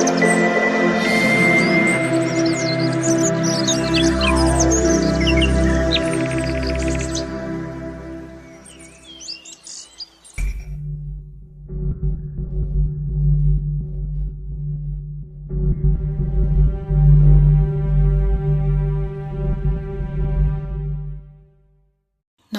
Thank you.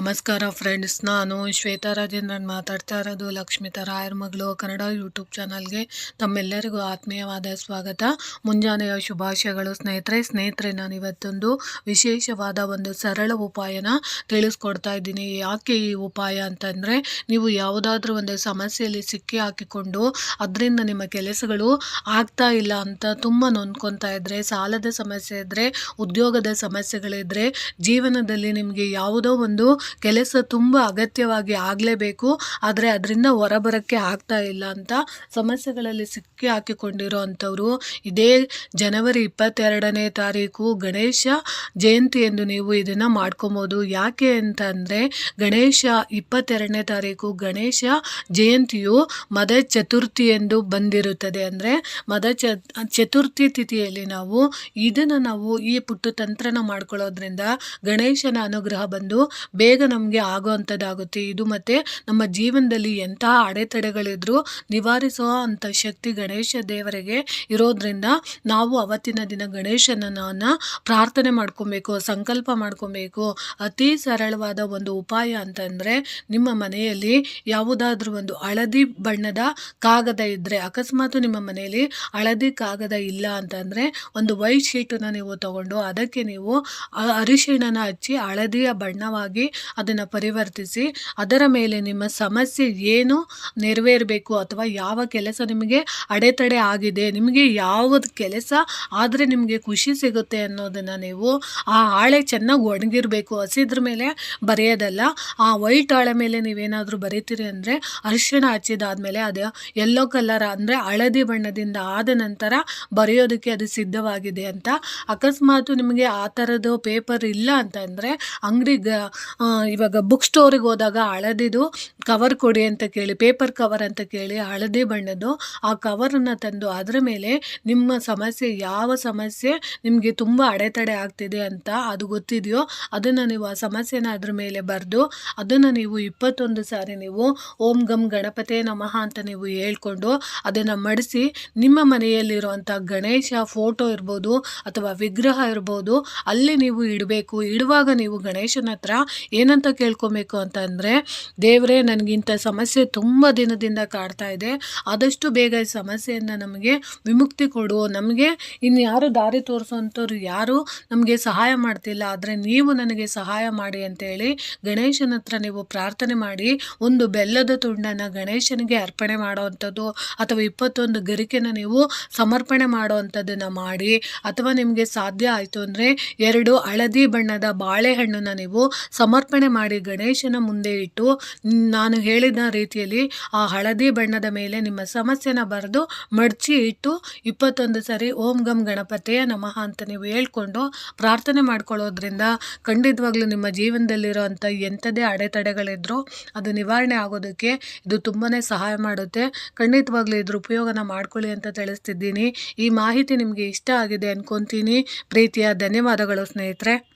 ನಮಸ್ಕಾರ friends ನಾನು ಶ್ವೇತಾ ರಾಜೇಂದ್ರನ್ ಮಾತಾಡ್ತಾ ಇರೋದು ಲಕ್ಷ್ಮಿತಾ ರಾಯರ್ ಮಗಳು ಕನ್ನಡ ಯೂಟ್ಯೂಬ್ ಚಾನಲ್ಗೆ ತಮ್ಮೆಲ್ಲರಿಗೂ ಆತ್ಮೀಯವಾದ ಸ್ವಾಗತ. ಮುಂಜಾನೆಯ ಶುಭಾಶಯಗಳು ಸ್ನೇಹಿತರೆ. ಸ್ನೇಹಿತರೆ, ನಾನು ಇವತ್ತೊಂದು ವಿಶೇಷವಾದ ಒಂದು ಸರಳ ಉಪಾಯನ ತಿಳಿಸ್ಕೊಡ್ತಾ ಇದ್ದೀನಿ. ಯಾಕೆ ಈ ಉಪಾಯ ಅಂತಂದರೆ, ನೀವು ಯಾವುದಾದ್ರೂ ಒಂದು ಸಮಸ್ಯೆಯಲ್ಲಿ ಸಿಕ್ಕಿ ಹಾಕಿಕೊಂಡು ಅದರಿಂದ ನಿಮ್ಮ ಕೆಲಸಗಳು ಆಗ್ತಾ ಇಲ್ಲ ಅಂತ ತುಂಬ ನೊಂದ್ಕೊತಾ ಇದ್ದರೆ ಸಾಲದ ಸಮಸ್ಯೆ ಇದ್ದರೆ ಉದ್ಯೋಗದ ಸಮಸ್ಯೆಗಳಿದ್ದರೆ ಜೀವನದಲ್ಲಿ ನಿಮಗೆ ಯಾವುದೋ ಒಂದು ಕೆಲಸ ತುಂಬ ಅಗತ್ಯವಾಗಿ ಆಗಲೇಬೇಕು, ಆದರೆ ಅದರಿಂದ ಹೊರಬರೋಕ್ಕೆ ಆಗ್ತಾ ಇಲ್ಲ ಅಂತ ಸಮಸ್ಯೆಗಳಲ್ಲಿ ಸಿಕ್ಕಿ ಹಾಕಿಕೊಂಡಿರೋ ಅಂಥವ್ರು. ಇದೇ ಜನವರಿ ಇಪ್ಪತ್ತೆರಡನೇ ತಾರೀಕು ಗಣೇಶ ಜಯಂತಿ ಎಂದು ನೀವು ಇದನ್ನು ಮಾಡ್ಕೊಬೋದು. ಯಾಕೆ ಅಂತ ಅಂದರೆ ಗಣೇಶ ಇಪ್ಪತ್ತೆರಡನೇ ತಾರೀಕು ಗಣೇಶ ಜಯಂತಿಯು ಮದ ಚತುರ್ಥಿ ಎಂದು ಬಂದಿರುತ್ತದೆ. ಅಂದರೆ ಮದ ಚತುರ್ಥಿ ತಿಥಿಯಲ್ಲಿ ನಾವು ಇದನ್ನು ನಾವು ಈ ಪುಟ್ಟು ತಂತ್ರನ ಮಾಡ್ಕೊಳ್ಳೋದ್ರಿಂದ ಗಣೇಶನ ಅನುಗ್ರಹ ಬಂದು ಬೇಗ ನಮಗೆ ಆಗುವಂಥದ್ದಾಗುತ್ತೆ. ಇದು ಮತ್ತು ನಮ್ಮ ಜೀವನದಲ್ಲಿ ಎಂತಹ ಅಡೆತಡೆಗಳಿದ್ರೂ ನಿವಾರಿಸುವ ಅಂಥ ಶಕ್ತಿ ಗಣೇಶ ದೇವರಿಗೆ ಇರೋದ್ರಿಂದ ನಾವು ಅವತ್ತಿನ ದಿನ ಗಣೇಶನನ್ನು ಪ್ರಾರ್ಥನೆ ಮಾಡ್ಕೊಬೇಕು, ಸಂಕಲ್ಪ ಮಾಡ್ಕೊಬೇಕು. ಅತಿ ಸರಳವಾದ ಒಂದು ಉಪಾಯ ಅಂತಂದರೆ ನಿಮ್ಮ ಮನೆಯಲ್ಲಿ ಯಾವುದಾದ್ರೂ ಒಂದು ಹಳದಿ ಬಣ್ಣದ ಕಾಗದ ಇದ್ದರೆ ಅಕಸ್ಮಾತ್ ನಿಮ್ಮ ಮನೆಯಲ್ಲಿ ಹಳದಿ ಕಾಗದ ಇಲ್ಲ ಅಂತಂದರೆ ಒಂದು ವೈಟ್ ಶೀಟನ್ನು ನೀವು ತಗೊಂಡು ಅದಕ್ಕೆ ನೀವು ಅರಿಶಿಣನ ಹಚ್ಚಿ ಹಳದಿಯ ಬಣ್ಣವಾಗಿ ಅದನ್ನು ಪರಿವರ್ತಿಸಿ ಅದರ ಮೇಲೆ ನಿಮ್ಮ ಸಮಸ್ಯೆ ಏನು ನೆರವೇರಬೇಕು ಅಥವಾ ಯಾವ ಕೆಲಸ ನಿಮಗೆ ಅಡೆತಡೆ ಆಗಿದೆ, ನಿಮಗೆ ಯಾವುದು ಕೆಲಸ ಆದರೆ ನಿಮಗೆ ಖುಷಿ ಸಿಗುತ್ತೆ ಅನ್ನೋದನ್ನು ನೀವು ಆ ಹಾಳೆ ಚೆನ್ನಾಗಿ ಒಣಗಿರಬೇಕು. ಹಸಿದ್ರ ಮೇಲೆ ಬರೆಯೋದಲ್ಲ, ಆ ವೈಟ್ ಹಾಳೆ ಮೇಲೆ ನೀವೇನಾದರೂ ಬರೀತೀರಿ ಅಂದರೆ ಅರಿಶಿಣ ಹಚ್ಚಿದಾದ್ಮೇಲೆ ಅದು ಯೆಲ್ಲೋ ಕಲರ್ ಅಂದರೆ ಹಳದಿ ಬಣ್ಣದಿಂದ ಆದ ನಂತರ ಬರೆಯೋದಕ್ಕೆ ಅದು ಸಿದ್ಧವಾಗಿದೆ ಅಂತ. ಅಕಸ್ಮಾತ್ ನಿಮಗೆ ಆ ಥರದ್ದು ಪೇಪರ್ ಇಲ್ಲ ಅಂತಂದರೆ ಅಂಗಡಿಗೆ ಇವಾಗ ಬುಕ್ ಸ್ಟೋರಿಗೆ ಹೋದಾಗ ಹಳದಿದು ಕವರ್ ಕೊಡಿ ಅಂತ ಕೇಳಿ ಪೇಪರ್ ಕವರ್ ಅಂತ ಕೇಳಿ ಹಳದಿ ಬಣ್ಣದ್ದು, ಆ ಕವರನ್ನು ತಂದು ಅದರ ಮೇಲೆ ನಿಮ್ಮ ಸಮಸ್ಯೆ ಯಾವ ಸಮಸ್ಯೆ ನಿಮಗೆ ತುಂಬ ಅಡೆತಡೆ ಆಗ್ತಿದೆ ಅಂತ ಅದು ಗೊತ್ತಿದೆಯೋ ಅದನ್ನು ನೀವು ಆ ಸಮಸ್ಯೆನ ಅದ್ರ ಮೇಲೆ ಬರೆದು ಅದನ್ನು ನೀವು ಇಪ್ಪತ್ತೊಂದು ಸಾರಿ ನೀವು ಓಂ ಗಮ್ ಗಣಪತೇ ನಮಃ ಅಂತ ನೀವು ಹೇಳ್ಕೊಂಡು ಅದನ್ನು ಮಡಿಸಿ ನಿಮ್ಮ ಮನೆಯಲ್ಲಿರುವಂಥ ಗಣೇಶ ಫೋಟೋ ಇರ್ಬೋದು ಅಥವಾ ವಿಗ್ರಹ ಇರ್ಬೋದು, ಅಲ್ಲಿ ನೀವು ಇಡಬೇಕು. ಇಡುವಾಗ ನೀವು ಗಣೇಶನ ಹತ್ರ ಏನಂತ ಕೇಳ್ಕೊಬೇಕು ಅಂತಂದರೆ, ದೇವರೇ ನನಗಿಂಥ ಸಮಸ್ಯೆ ತುಂಬ ದಿನದಿಂದ ಕಾಡ್ತಾ ಇದೆ. ಆದಷ್ಟು ಬೇಗ ಈ ಸಮಸ್ಯೆಯನ್ನು ನಮಗೆ ವಿಮುಕ್ತಿ ಕೊಡು. ನಮಗೆ ಇನ್ಯಾರು ಯಾರು ದಾರಿ ತೋರಿಸೋಂಥವ್ರು ಯಾರು ನಮಗೆ ಸಹಾಯ ಮಾಡ್ತಿಲ್ಲ. ಆದರೆ ನೀವು ನನಗೆ ಸಹಾಯ ಮಾಡಿ ಅಂತೇಳಿ ಗಣೇಶನ ಹತ್ರ ನೀವು ಪ್ರಾರ್ಥನೆ ಮಾಡಿ, ಒಂದು ಬೆಲ್ಲದ ತುಂಡನ್ನು ಗಣೇಶನಿಗೆ ಅರ್ಪಣೆ ಮಾಡೋವಂಥದ್ದು ಅಥವಾ ಇಪ್ಪತ್ತೊಂದು ಗರಿಕೆನ ನೀವು ಸಮರ್ಪಣೆ ಮಾಡೋವಂಥದ್ದನ್ನು ಮಾಡಿ, ಅಥವಾ ನಿಮಗೆ ಸಾಧ್ಯ ಆಯಿತು ಅಂದರೆ ಎರಡು ಹಳದಿ ಬಣ್ಣದ ಬಾಳೆಹಣ್ಣನ್ನು ನೀವು ಸಮರ್ಪಣೆ ಮಾಡಿ ಗಣೇಶನ ಮುಂದೆ ಇಟ್ಟು ನಾನು ಹೇಳಿದ ರೀತಿಯಲ್ಲಿ ಆ ಹಳದಿ ಬಣ್ಣದ ಮೇಲೆ ನಿಮ್ಮ ಸಮಸ್ಯೆನ ಬರೆದು ಮಡಚಿ ಇಟ್ಟು ಇಪ್ಪತ್ತೊಂದು ಸರಿ ಓಂ ಗಮ್ ಗಣಪತಿಯ ನಮಃ ಅಂತ ನೀವು ಹೇಳ್ಕೊಂಡು ಪ್ರಾರ್ಥನೆ ಮಾಡ್ಕೊಳ್ಳೋದ್ರಿಂದ ಖಂಡಿತವಾಗ್ಲೂ ನಿಮ್ಮ ಜೀವನದಲ್ಲಿರುವಂಥ ಎಂಥದೇ ಅಡೆತಡೆಗಳಿದ್ರು ಅದು ನಿವಾರಣೆ ಆಗೋದಕ್ಕೆ ಇದು ತುಂಬಾ ಸಹಾಯ ಮಾಡುತ್ತೆ. ಖಂಡಿತವಾಗ್ಲೂ ಇದ್ರ ಉಪಯೋಗನ ಮಾಡ್ಕೊಳ್ಳಿ ಅಂತ ತಿಳಿಸ್ತಿದ್ದೀನಿ. ಈ ಮಾಹಿತಿ ನಿಮಗೆ ಇಷ್ಟ ಆಗಿದೆ ಅನ್ಕೊತೀನಿ. ಪ್ರೀತಿಯ ಧನ್ಯವಾದಗಳು ಸ್ನೇಹಿತರೆ.